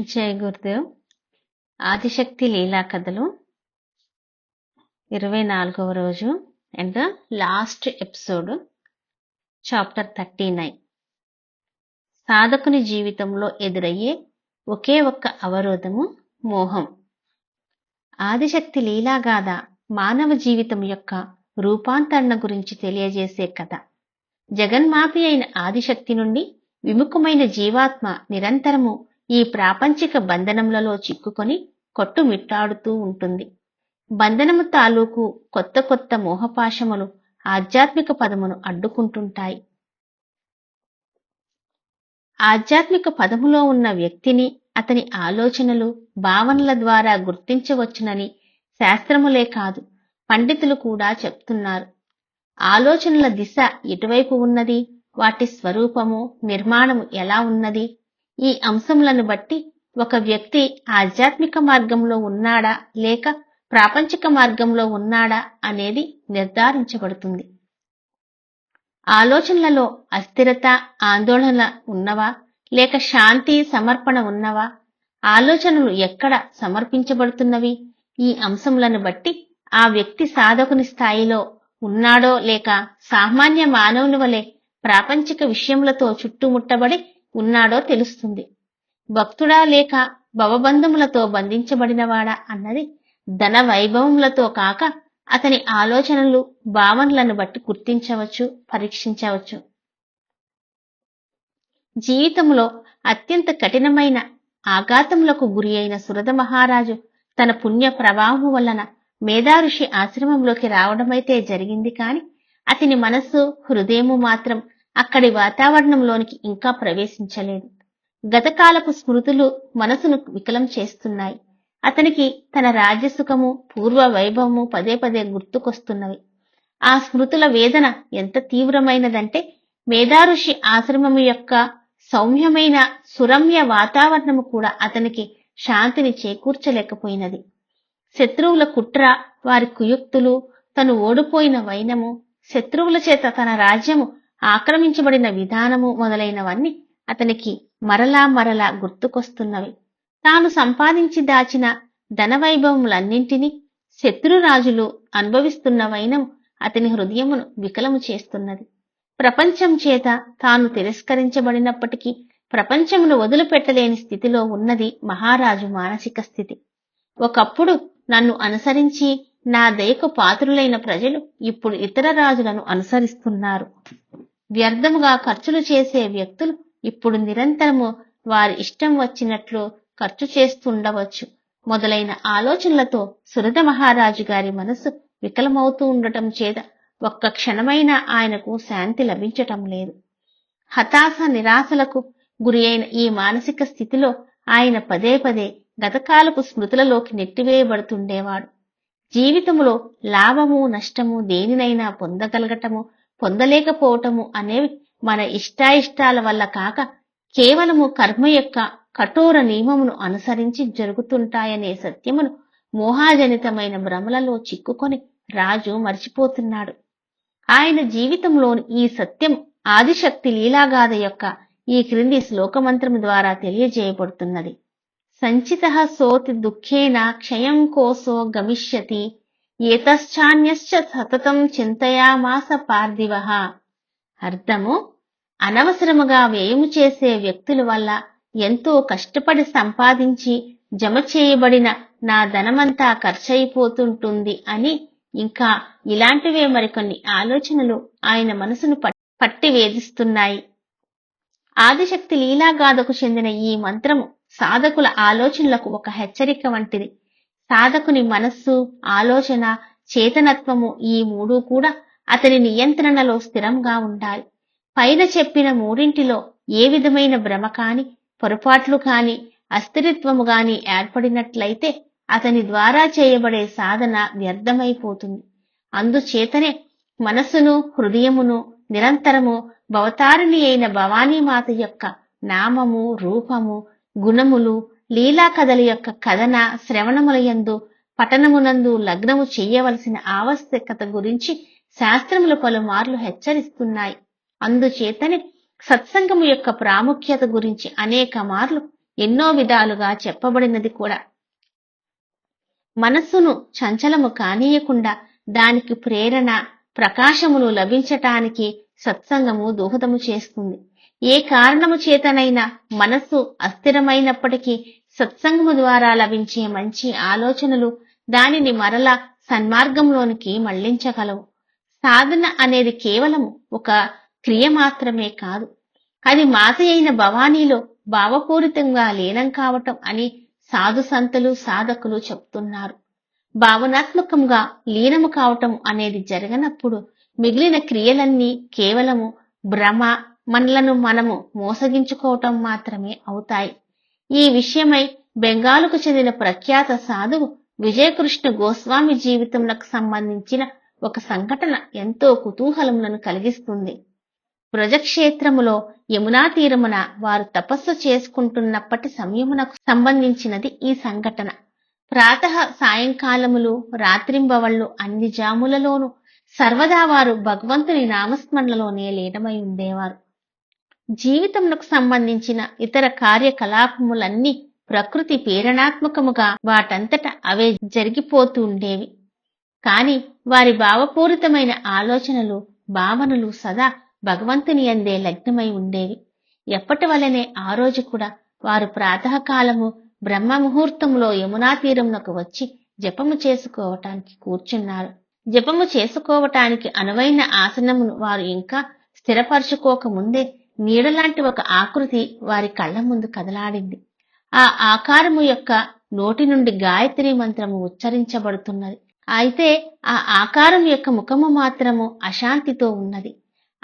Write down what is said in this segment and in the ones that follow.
జయ గురుదేవ్. ఆదిశక్తి లీలా కథలు ఇరవై నాలుగవ రోజు and last episode chapter thirty nine. సాధకుని జీవితంలో ఎదురయ్యే ఒకే ఒక్క అవరోధము మోహం. ఆదిశక్తి లీలాగాథ మానవ జీవితం యొక్క రూపాంతరణ గురించి తెలియజేసే కథ. జగన్మాపి అయిన ఆదిశక్తి నుండి విముఖమైన జీవాత్మ నిరంతరము ఈ ప్రాపంచిక బంధనములలో చిక్కుకొని కొట్టుమిట్టాడుతూ ఉంటుంది. బంధనము తాలూకు కొత్త కొత్త మోహపాశములు ఆధ్యాత్మిక పదమును అడ్డుకుంటుంటాయి. ఆధ్యాత్మిక పదములో ఉన్న వ్యక్తిని అతని ఆలోచనలు భావనల ద్వారా గుర్తించవచ్చునని శాస్త్రములే కాదు పండితులు కూడా చెప్తున్నారు. ఆలోచనల దిశ ఎటువైపు ఉన్నది? వాటి స్వరూపము నిర్మాణము ఎలా ఉన్నది? ఈ అంశములను బట్టి ఒక వ్యక్తి ఆధ్యాత్మిక మార్గంలో ఉన్నాడా లేక ప్రాపంచిక మార్గంలో ఉన్నాడా అనేది నిర్ధారించబడుతుంది. ఆలోచనలలో అస్థిరత ఆందోళన ఉన్నవా లేక శాంతి సమర్పణ ఉన్నవా? ఆలోచనలు ఎక్కడ సమర్పించబడుతున్నవి? ఈ అంశములను బట్టి ఆ వ్యక్తి సాధకుని స్థాయిలో ఉన్నాడో లేక సామాన్య మానవుని వలె ప్రాపంచిక విషయములతో చుట్టుముట్టబడి ఉన్నాడో తెలుస్తుంది. భక్తుడా లేక భవబంధములతో బంధించబడినవాడా అన్నది ధన వైభవములతో కాక అతని ఆలోచనలు భావనలను బట్టి గుర్తించవచ్చు పరీక్షించవచ్చు. జీవితంలో అత్యంత కఠినమైన ఆఘాతములకు గురి అయిన సురద మహారాజు తన పుణ్య ప్రభావము వలన మేధాఋషి ఆశ్రమంలోకి రావడమైతే జరిగింది కాని అతని మనస్సు హృదయము మాత్రం అక్కడి వాతావరణంలోనికి ఇంకా ప్రవేశించలేదు. గతకాలపు స్మృతులు మనసును వికలం చేస్తున్నాయి. అతనికి తన రాజ్యసుఖము పూర్వ వైభవము పదే పదే గుర్తుకొస్తున్నవి. ఆ స్మృతుల వేదన ఎంత తీవ్రమైనదంటే మేధాఋషి ఆశ్రమము యొక్క సౌమ్యమైన సురమ్య వాతావరణము కూడా అతనికి శాంతిని చేకూర్చలేకపోయినది. శత్రువుల కుట్ర వారి కుయుక్తులు తను ఓడిపోయిన వైనము శత్రువుల చేత తన రాజ్యము ఆక్రమించబడిన విధానము మొదలైనవన్నీ అతనికి మరలా మరలా గుర్తుకొస్తున్నవి. తాను సంపాదించి దాచిన ధనవైభవములన్నింటినీ శత్రురాజులు అనుభవిస్తున్న వైనం అతని హృదయమును వికలము చేస్తున్నది. ప్రపంచం చేత తాను తిరస్కరించబడినప్పటికీ ప్రపంచమును వదిలిపెట్టలేని స్థితిలో ఉన్నది మహారాజు మానసిక స్థితి. ఒకప్పుడు నన్ను అనుసరించి నా దయకు పాత్రులైన ప్రజలు ఇప్పుడు ఇతర రాజులను అనుసరిస్తున్నారు. వ్యర్థముగా ఖర్చులు చేసే వ్యక్తులు ఇప్పుడు నిరంతరము వారి ఇష్టం వచ్చినట్లు ఖర్చు చేస్తుండవచ్చు. మొదలైన ఆలోచనలతో సురద మహారాజు గారి మనసు వికలమవుతూ ఉండటం చేత ఒక్క క్షణమైనా ఆయనకు శాంతి లభించటం లేదు. హతాశ నిరాశలకు గురి అయిన ఈ మానసిక స్థితిలో ఆయన పదే పదే గతకాలపు స్మృతులలోకి నెట్టివేయబడుతుండేవాడు. జీవితంలో లాభము నష్టము దేనినైనా పొందగలగటము పొందలేకపోవటము అనేవి మన ఇష్టాయిష్టాల వల్ల కాక కేవలము కర్మ యొక్క కఠోర నియమమును అనుసరించి జరుగుతుంటాయనే సత్యమును మోహాజనితమైన భ్రమలలో చిక్కుకొని రాజు మర్చిపోతున్నాడు. ఆయన జీవితంలోని ఈ సత్యం ఆదిశక్తి లీలాగాథ యొక్క ఈ క్రింది శ్లోకమంత్రం ద్వారా తెలియజేయబడుతున్నది. సంచిత సోతి దుఃఖేన క్షయం కోసో గమిష్యతి ఏతశ్చాన్యశ్చ సతతం చింతయామాస పార్థివ అర్థము? అనవసరముగా వ్యయము చేసే వ్యక్తుల వల్ల ఎంతో కష్టపడి సంపాదించి జమ చేయబడిన నా ధనమంతా ఖర్చయిపోతుంటుంది అని ఇంకా ఇలాంటివే మరికొన్ని ఆలోచనలు ఆయన మనసును పట్టి వేధిస్తున్నాయి. ఆదిశక్తి లీలాగాథకు చెందిన ఈ మంత్రము సాధకుల ఆలోచనలకు ఒక హెచ్చరిక వంటిది. సాధకుని మనస్సు ఆలోచన చేతనత్వము ఈ మూడు కూడా అతని నియంత్రణలో స్థిరంగా ఉండాలి. పైన చెప్పిన మూడింటిలో ఏ విధమైన భ్రమ కాని పొరపాట్లు కాని అస్థిరత్వము గాని ఏర్పడినట్లయితే అతని ద్వారా చేయబడే సాధన వ్యర్థమైపోతుంది. అందుచేతనే మనస్సును హృదయమును నిరంతరము భవతారిణి అయిన భవానీమాత యొక్క నామము రూపము గుణములు లీలా కథల యొక్క కథన శ్రవణములయందు పఠనమునందు లగ్నము చెయ్యవలసిన ఆవశ్యకత గురించి శాస్త్రములు పలుమార్లు హెచ్చరిస్తున్నాయి. అందుచేతనే సత్సంగము యొక్క ప్రాముఖ్యత గురించి అనేక మార్లు ఎన్నో విధాలుగా చెప్పబడినది కూడా. మనస్సును చంచలము కానీయకుండా దానికి ప్రేరణ ప్రకాశములు లభించటానికి సత్సంగము దోహదము చేస్తుంది. ఏ కారణము చేతనైనా మనస్సు అస్థిరమైనప్పటికీ సత్సంగము ద్వారా లభించే మంచి ఆలోచనలు దానిని మరల సన్మార్గంలోనికి మళ్ళించగలవు. సాధన అనేది కేవలం ఒక క్రియ మాత్రమే కాదు. అది మాత అయిన భవానీలో భావపూరితంగా లీనం కావటం అని సాధు సంతులు సాధకులు చెప్తున్నారు. భావనాత్మకంగా లీనము కావటం అనేది జరగనప్పుడు మిగిలిన క్రియలన్నీ కేవలము భ్రమ మనలను మనము మోసగించుకోవటం మాత్రమే అవుతాయి. ఈ విషయమై బెంగాలుకు చెందిన ప్రఖ్యాత సాధువు విజయకృష్ణ గోస్వామి జీవితంలకు సంబంధించిన ఒక సంఘటన ఎంతో కుతూహలములను కలిగిస్తుంది. బ్రజక్షేత్రములో యమునా తీరమున వారు తపస్సు చేసుకుంటున్నప్పటి సమయమునకు సంబంధించినది ఈ సంఘటన. ప్రాతః సాయంకాలములు రాత్రింబవళ్ళు అన్ని జాములలోనూ సర్వదా వారు భగవంతుని నామస్మరణలోనే లీనమై ఉండేవారు. జీవితమునకు సంబంధించిన ఇతర కార్యకలాపములన్నీ ప్రకృతి ప్రేరణాత్మకముగా వాటంతట అవే జరిగిపోతూ ఉండేవి. కాని వారి భావపూరితమైన ఆలోచనలు భావనలు సదా భగవంతుని అందే లగ్నమై ఉండేవి. ఎప్పటి వలనే ఆ రోజు కూడా వారు ప్రాతకాలము బ్రహ్మ ముహూర్తంలో యమునా తీరంలోకి వచ్చి జపము చేసుకోవటానికి కూర్చున్నారు. జపము చేసుకోవటానికి అనువైన ఆసనమును వారు ఇంకా స్థిరపరచుకోక ముందే నీడలాంటి ఒక ఆకృతి వారి కళ్ళ ముందు కదలాడింది. ఆ ఆకారము యొక్క నోటి నుండి గాయత్రి మంత్రము ఉచ్చరించబడుతున్నది. అయితే ఆ ఆకారం యొక్క ముఖము మాత్రము అశాంతితో ఉన్నది.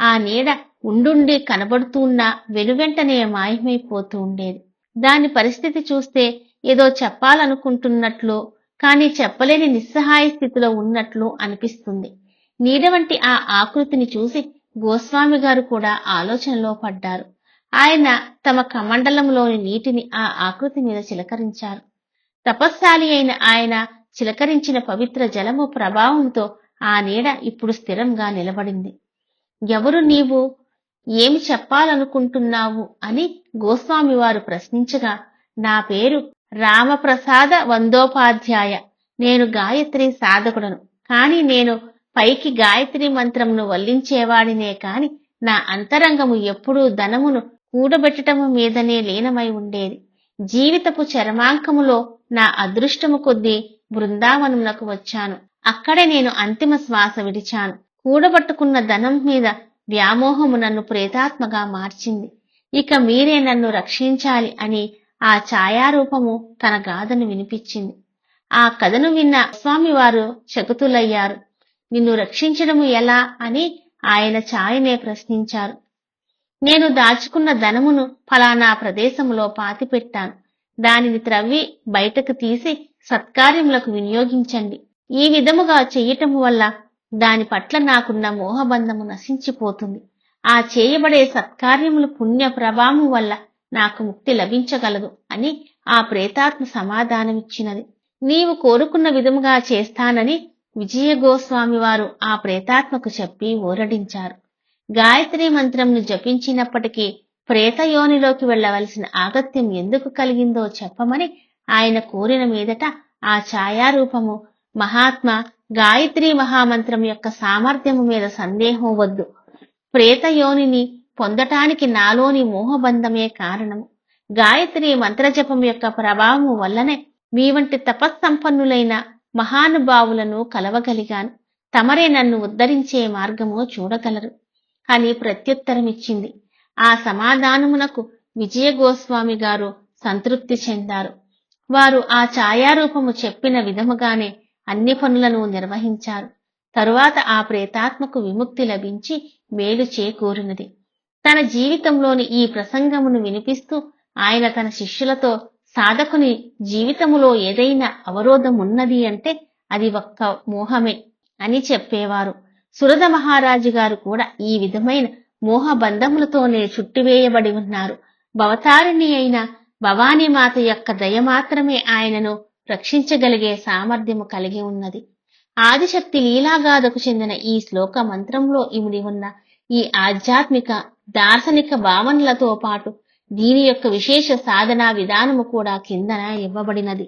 ఆ నీడ ఉండుండి కనబడుతున్న వెనువెంటనే మాయమైపోతూ ఉండేది. దాని పరిస్థితి చూస్తే ఏదో చెప్పాలనుకుంటున్నట్లు కానీ చెప్పలేని నిస్సహాయ స్థితిలో ఉన్నట్లు అనిపిస్తుంది. నీడ వంటి ఆ ఆకృతిని చూసి గోస్వామి గారు కూడా ఆలోచనలో పడ్డారు. ఆయన తమ కమండలంలోని నీటిని ఆ ఆకృతి మీద చిలకరించారు. తపస్శాలి అయిన ఆయన చిలకరించిన పవిత్ర జలము ప్రభావంతో ఆ నీడ ఇప్పుడు స్థిరంగా నిలబడింది. ఎవరు నీవు? ఏమి చెప్పాలనుకుంటున్నావు? అని గోస్వామి వారు ప్రశ్నించగా నా పేరు రామప్రసాద వందోపాధ్యాయ. నేను గాయత్రి సాధకుడను. కాని నేను పైకి గాయత్రి మంత్రమును వల్లించేవాడినే కాని నా అంతరంగము ఎప్పుడూ ధనమును కూడబెట్టటము మీదనే లీనమై ఉండేది. జీవితపు చరమాంకములో నా అదృష్టము కొద్దీ బృందావనమునకు వచ్చాను. అక్కడే నేను అంతిమ శ్వాస విడిచాను. కూడబట్టుకున్న ధనం మీద వ్యామోహము నన్ను ప్రేతాత్మగా మార్చింది. ఇక మీరే నన్ను రక్షించాలి అని ఆ ఛాయారూపము తన గాథను వినిపించింది. ఆ కథను విన్న స్వామివారు చకుతులయ్యారు నిన్ను రక్షించడము ఎలా అని ఆయన ఛాయనే ప్రశ్నించారు. నేను దాచుకున్న ధనమును ఫలానా ప్రదేశములో పాతిపెట్టాను. దానిని త్రవ్వి బయటకు తీసి సత్కార్యములకు వినియోగించండి. ఈ విధముగా చెయ్యటము వల్ల దాని పట్ల నాకున్న మోహబంధము నశించిపోతుంది. ఆ చేయబడే సత్కార్యములు పుణ్య ప్రభావం వల్ల నాకు ముక్తి లభించగలదు అని ఆ ప్రేతాత్మ సమాధానమిచ్చినది. నీవు కోరుకున్న విధముగా చేస్తానని విజయ గోస్వామి వారు ఆ ప్రేతాత్మకు చెప్పి ఊరడించారు. గాయత్రి మంత్రంను జపించినప్పటికీ ప్రేతయోనిలోకి వెళ్ళవలసిన ఆగత్యం ఎందుకు కలిగిందో చెప్పమని ఆయన కోరిన మీదట ఆ ఛాయారూపము మహాత్మ గాయత్రి మహామంత్రం యొక్క సామర్థ్యము మీద సందేహం వద్దు. ప్రేతయోనిని పొందటానికి నాలోని మోహబంధమే కారణము. గాయత్రి మంత్రజపం యొక్క ప్రభావము వల్లనే మీ వంటి తపస్సంపన్నులైన మహానుభావులను కలవగలిగాను. తమరే నన్ను ఉద్ధరించే మార్గము చూడగలరు. అని ప్రత్యుత్తరమిచ్చింది. ఆ సమాధానమునకు విజయ గోస్వామి గారు సంతృప్తి చెందారు. వారు ఆ ఛాయారూపము చెప్పిన విధముగానే అన్ని పనులను నిర్వహించారు. తరువాత ఆ ప్రేతాత్మకు విముక్తి లభించి మేలు చేకూరినది. తన జీవితంలోని ఈ ప్రసంగమును వినిపిస్తూ ఆయన తన శిష్యులతో సాధకుని జీవితములో ఏదైనా అవరోధం ఉన్నది అంటే అది ఒక్క మోహమే అని చెప్పేవారు. సురద మహారాజు గారు కూడా ఈ విధమైన మోహ బంధములతోనే చుట్టివేయబడి ఉన్నారు. భవతారిణి అయిన భవానీ మాత యొక్క దయ మాత్రమే ఆయనను రక్షించగలిగే సామర్థ్యము కలిగి ఉన్నది. ఆదిశక్తి లీలాగాథకు చెందిన ఈ శ్లోక మంత్రంలో ఇమిడి ఉన్న ఈ ఆధ్యాత్మిక దార్శనిక భావనలతో పాటు దీని యొక్క విశేష సాధనా విధానము కూడా కిందన ఇవ్వబడినది.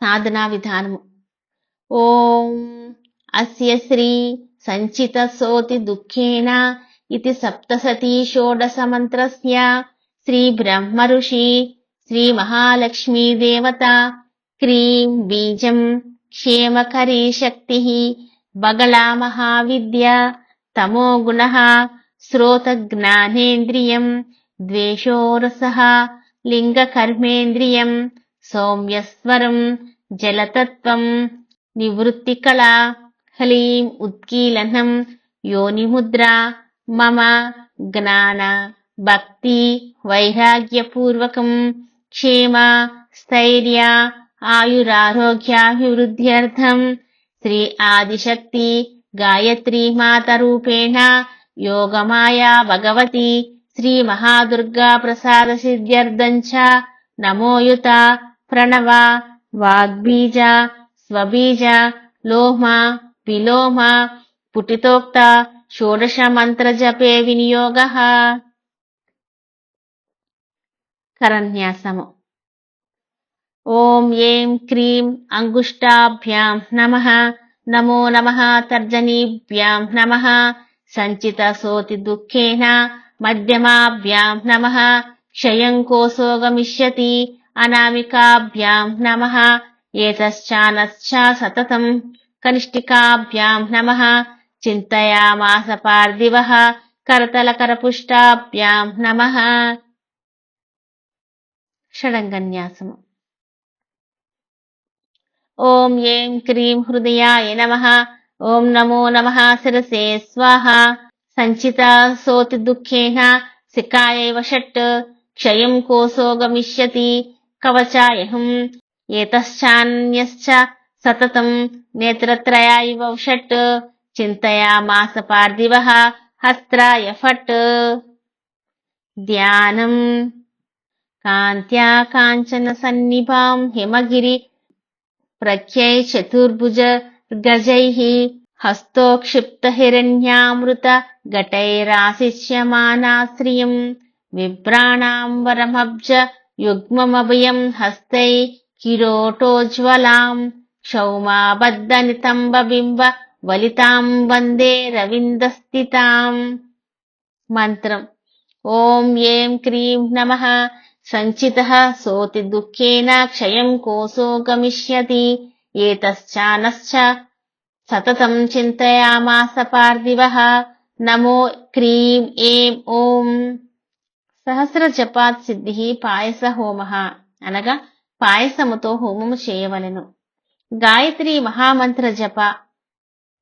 సాధనా విధానము. ఓం అస్య శ్రీ సంచిత సోతి దుఃఖేన ఇది సప్తసతీ షోడశ మంత్రస్య. శ్రీ బ్రహ్మ ఋషి శ్రీ మహాలక్ష్మీ దేవత క్రీం బీజం క్షేమకరీ శక్తి. బగళా మహావిద్య తమో గుణ శ్రోత జ్ఞానేంద్రియం ద్వేషోరస లింగకర్మేంద్రియం సౌమ్యస్వరం జలతత్వం నివృత్తికళ హ్లీం ఉత్కీలనం యోనిముద్ర మమ జ్ఞాన భక్తి వైరాగ్యపూర్వకం క్షేమ స్థైర్య ఆయురారోగ్యాభివృద్ధ్యర్థం శ్రీ ఆదిశక్తి గాయత్రీ మాత రూపేణ యోగమాయా భగవతి శ్రీ మహాదుర్గా ప్రసాద సిద్ధ్యర్థం చ నమోయుత ప్రణవ వాగ్బీజ స్వబీజ లోమ విలోమ పుటితోక్త షోడశ మంత్ర జపే వినియోగ కరన్యాసము ఓం ఏం క్రీం అంగుష్టాభ్యాం నమః నమో నమః తర్జనీభ్యాం నమః సంచిత సోతి దుఃఖేన మధ్యమాభ్యాం నమః క్షయం కోసో గమిష్యతి అనామికాభ్యాం నమః ఏతశ్చానశ్చ సతతం కనిష్ఠికాభ్యాం నమః చింతయామాస పార్థివః కరతలకరపుష్టాభ్యాం నమః. షడంగన్యాసము. ఓం ఏం క్రీం హృదయాయ నమః ఓం నమో నమ శిరసే స్వాహ. సంచిత సోతి దుఃఖేన సికాయైవ షట్. క్షయం కోసో గమిష్యతి కవచాయహం. ఏతశ్చాన్యశ్చ సతతం నేత్రత్రయా ఇవ షట్ చింతయా మాస పార్థివ హస్త్రాయ ఫట్. ధ్యానం. కాంత్యా కాంచన సన్నిభాం హిమగిరి. ప్రఖ్యై చతుర్భుజ గజైః హస్తోక్షిప్త హిరణ్యామృత ఘటైరాశిష్యమానాశ్రియం విభ్రాణాంబరమబ్జ యుగ్మమభయం హస్తై కిరోటోజ్వలాం క్షౌమాబద్ధ బింబ వలితాం వందే రవిందస్థితాం మంత్రం. ఓం ఏం క్రీం నమ సంచిత సోతి దుఃఖేన క్షయం కోసో గమిష్యతి ఏతశ్చానశ్చ సతతం చింతయామాస పార్థివః నమో క్రీం ఏం ఓం సహస్ర జపాత్ సిద్ధి పాయస హోమ అనగా పాయసముతో హోమము చేయవలెను। గాయత్రి మహామంత్ర జప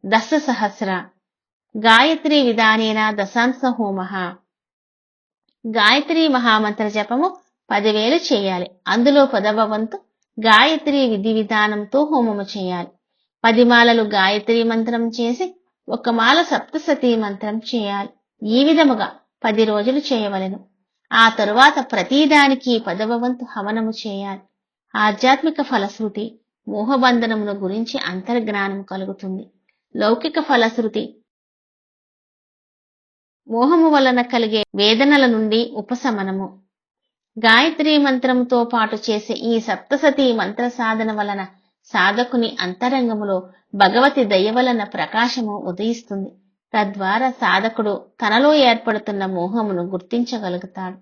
దశ సహస్ర గాయత్రి విధానేన దశాంశ హోమ గాయత్రి మహామంత్ర జపము పదివేలు చేయాలి। అందులో పదవ వంతు గాయత్రి విధి విధానంతో హోమము చేయాలి. పది మాలలు గాయత్రి మంత్రం చేసి ఒక మాల సప్తసతీ మంత్రం చేయాలి. ఈ విధముగా పది రోజులు చేయవలెను. ఆ తరువాత ప్రతిదానికి పదవ వంతు హవనము చేయాలి. ఆధ్యాత్మిక ఫలశ్రుతి మోహబంధనమును గురించి అంతర్జ్ఞానం కలుగుతుంది. లౌకిక ఫలశ్రుతి మోహము వలన కలిగే వేదనల నుండి ఉపశమనము. గాయత్రి మంత్రంతో పాటు చేసే ఈ సప్తసతి మంత్ర సాధన వలన సాధకుని అంతరంగములో భగవతి దయ వలన ప్రకాశము ఉదయిస్తుంది. తద్వారా సాధకుడు తనలో ఏర్పడుతున్న మోహమును గుర్తించగలుగుతాడు.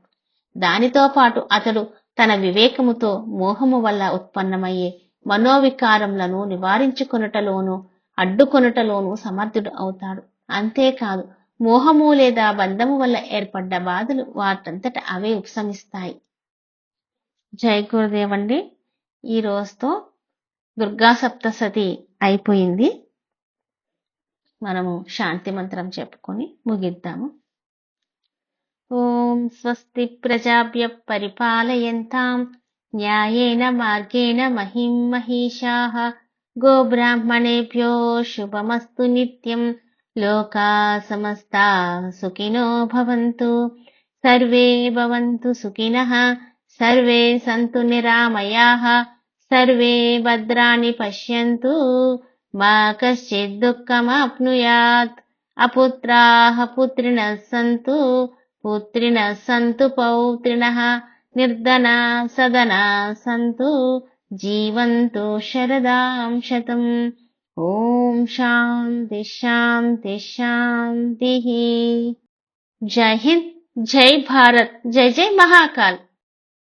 దానితో పాటు అతడు తన వివేకముతో మోహము వల్ల ఉత్పన్నమయ్యే మనోవికారములను నివారించుకొనుటలోను అడ్డుకొనుటలోనూ సమర్థుడు అవుతాడు. అంతేకాదు మోహము లేదా బంధము వల్ల ఏర్పడ్డ బాధలు వాటంతట అవే ఉపశమిస్తాయి. జై గురుదేవండి. ఈ రోజుతో దుర్గా సప్తసతి అయిపోయింది. మనము శాంతి మంత్రం చెప్పుకొని ముగిద్దాము. ఓం స్వస్తి ప్రజాభ్య పరిపాలయంతాం. న్యాయేన మార్గేణ మహిం మహిషా. గోబ్రాహ్మణేభ్యో శుభమస్తు నిత్యం. లోకా సమస్తా సుఖినో భవంతు. సర్వే భవంతు సుఖినః సర్వే సంతు నిరామయాః సర్వే భద్రాణి పశ్యంతు. మా కశ్చిద్ దుఃఖమాప్నుయాత్ అపుత్రాः పుత్రిణः సంతు. పుత్రిణ సంతు పౌత్రిణ నిర్ధన సదనా సంతు. జీవంతు శరదాం శతం ఓం శాంతి శాంతి శాంతి జై హింద్ జై భారత్ జై జై మహాకాల్